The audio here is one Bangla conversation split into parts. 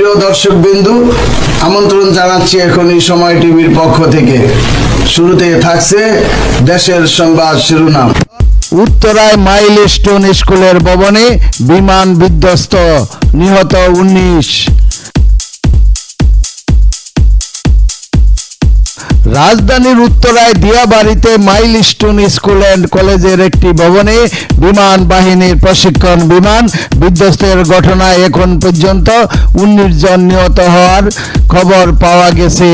প্রিয় দর্শক বিন্দু আমন্ত্রণ জানাচ্ছি এখন এই সময় টিভির পক্ষ থেকে। শুরুতে থাকছে দেশের সংবাদ শিরোনাম। উত্তরায় মাইল স্টোন স্কুলের ভবনে বিমান বিধ্বস্ত, নিহত উনিশ। রাজধানীর উত্তরায় দিয়াবাড়িতে মাইল স্টোন স্কুল অ্যান্ড কলেজের একটি ভবনে বিমান বাহিনীর প্রশিক্ষণ বিমান বিধ্বস্তের ঘটনায় এখন পর্যন্ত উনিশ জন নিহত হওয়ার খবর পাওয়া গেছে।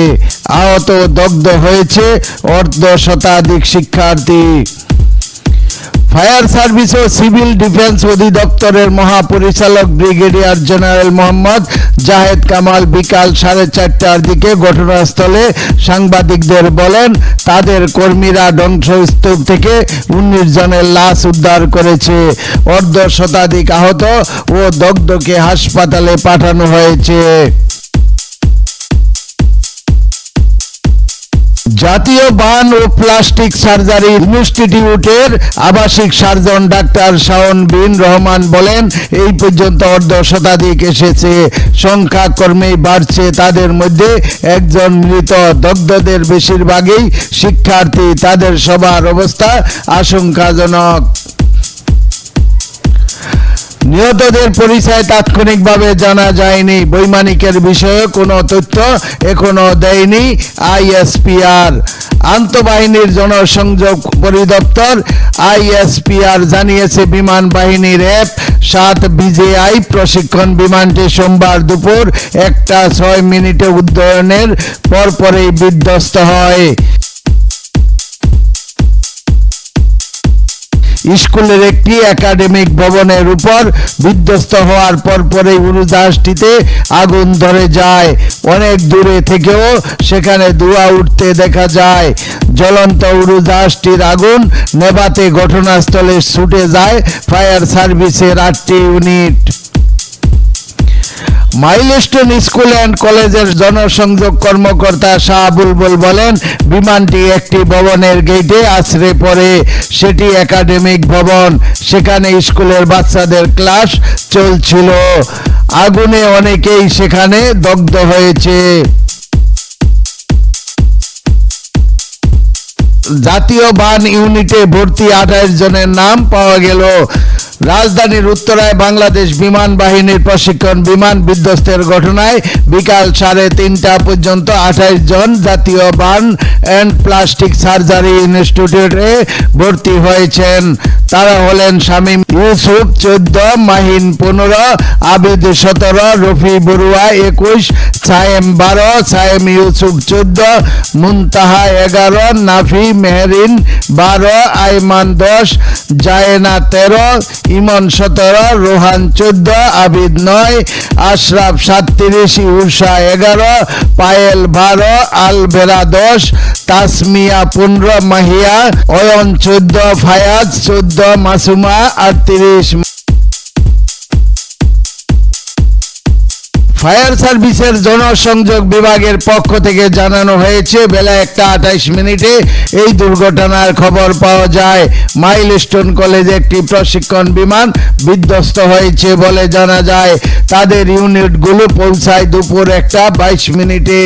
আহত দগ্ধ হয়েছে অর্ধ শতাধিক শিক্ষার্থী। ফায়ার সার্ভিস ও সিভিল ডিফেন্স অধিদপ্তরের মহাপরিচালক ব্রিগেডিয়ার জেনারেল মোহাম্মদ জাহেদ কামাল বিকাল সাড়ে চারটার দিকে ঘটনাস্থলে সাংবাদিকদের বলেন, তাদের কর্মীরা ধ্বংসস্তূপ থেকে উনিশ জনের লাশ উদ্ধার করেছে। অর্ধ শতাধিক আহত ও দগ্ধকে হাসপাতালে পাঠানো হয়েছে। জাতীয় বান ও প্লাস্টিক সার্জারি ইনস্টিটিউটের আবাসিক সার্জন ডাক্তার শাওন বিন রহমান বলেন, এই পর্যন্ত অর্ধ শতাধিক এসেছে। সংখ্যা ক্রমেই বাড়ছে। তাদের মধ্যে একজন মৃত। দগ্ধদের বেশিরভাগই শিক্ষার্থী। তাদের সবার অবস্থা আশঙ্কাজনক। নিহতদের পরিচয় তাৎক্ষণিকভাবে জানা যায়নি। বৈমানিকের বিষয়ে কোনো তথ্য এখনও দেয়নি আইএসপিআর। আন্তঃবাহিনীর জনসংযোগ পরিদপ্তর আইএসপিআর জানিয়েছে, বিমান বাহিনীর অ্যাপ সাত বিজেআই প্রশিক্ষণ বিমানটি সোমবার দুপুর একটা ছয় মিনিটে উদ্যয়নের পরপরেই বিধ্বস্ত হয়। স্কুলের একটি একাডেমিক ভবনের উপর বিধ্বস্ত হওয়ার পরপরই উড়োজাহাজটিতে আগুন ধরে যায়। অনেক দূরে থেকেও সেখানে ধোঁয়া উঠতে দেখা যায়। জ্বলন্ত উড়োজাহাজটির আগুন নেবাতে ঘটনাস্থলে ছুটে যায় ফায়ার সার্ভিসের আটটি ইউনিট। মাইলস্টোন স্কুল অ্যান্ড কলেজের জনসংযোগ কর্মকর্তা শাহ বলেন, বিমানটি একটি ভবনের গেটে আছড়ে পড়ে। সেটি একাডেমিক ভবন। সেখানে স্কুলের বাচ্চাদের ক্লাস চলছিল। আগুনে অনেকেই সেখানে দগ্ধ হয়েছে। জাতীয় বান ইউনিটে ভর্তি আঠাশ জনের নাম পাওয়া গেল। রাজধানীর উত্তরায় বাংলাদেশ বিমান বাহিনীর প্রশিক্ষণ বিমান বিধ্বস্তের ঘটনায় বিকাল সাড়ে তিনটা পর্যন্ত আঠাইশ জন জাতীয় বান অ্যান্ড প্লাস্টিক সার্জারি ইনস্টিটিউটে ভর্তি হয়েছেন। তারা হলেন শামীম ইউসুফ চোদ্দ, মাহিন পনেরো, আবিদ সতেরো, রফি বড়ুয়া একুশ, সায়েম বারো, সায়েম ইউসুফ চোদ্দ, মুনতাহা এগারো নাফি মেহরিন বারো, আইমান দশ, জায়না তেরো ইমন সতেরো, রোহান চোদ্দ, আবিদ নয়, আশরাফ সাতত্রিশ ইউসা এগারো, পায়েল বারো, আলভেরা দশ, তাসমিয়া পনেরো, মাহিয়া, অয়ন চোদ্দ, ফায়াজ চোদ্দ, মাসুমা আটত্রিশ। ফায়ার সার্ভিসের জনসংযোগ বিভাগের পক্ষ থেকে জানানো হয়েছে, বেলা একটা আঠাইশ মিনিটে এই দুর্ঘটনার খবর পাওয়া যায়। মাইল স্টোন কলেজে একটি প্রশিক্ষণ বিমান বিধ্বস্ত হয়েছে বলে জানা যায়। তাদের ইউনিটগুলো পৌঁছায় দুপুর একটা বাইশ মিনিটে।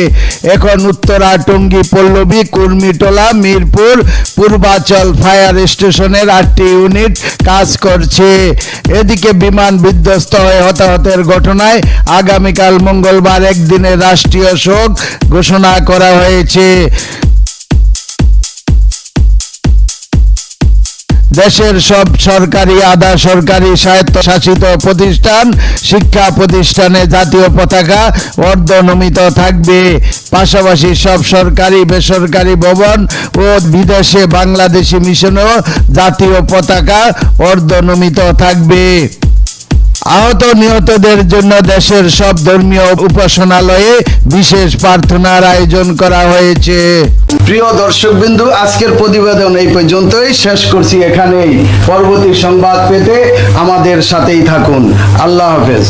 এখন উত্তরা, টঙ্গী, পল্লবী, কুর্মিটোলা, মিরপুর, পূর্বাচল ফায়ার স্টেশনের আটটি ইউনিট কাজ করছে। এদিকে বিমান বিধ্বস্ত হয়ে হতাহতের ঘটনায় আগামীকাল মঙ্গলবার একদিনের রাষ্ট্রীয় শোক ঘোষণা করা হয়েছে। দেশের সব সরকারি, আধা সরকারি স্বায়ত্তশাসিত প্রতিষ্ঠান, শিক্ষা প্রতিষ্ঠানে জাতীয় পতাকা অর্ধনমিত থাকবে। পাশাপাশি সব সরকারি, বেসরকারি ভবন ও বিদেশে বাংলাদেশি মিশনেও জাতীয় পতাকা অর্ধনমিত থাকবে। আহত নিহতদের জন্য দেশের সব ধর্মীয় উপাসনালয়ে বিশেষ প্রার্থনার আয়োজন করা হয়েছে। প্রিয় দর্শক বিন্দু আজকের প্রতিবেদন এই পর্যন্তই। শেষ করছি এখানেই। পরবর্তী সংবাদ পেতে আমাদের সাথেই থাকুন। আল্লাহ হাফেজ।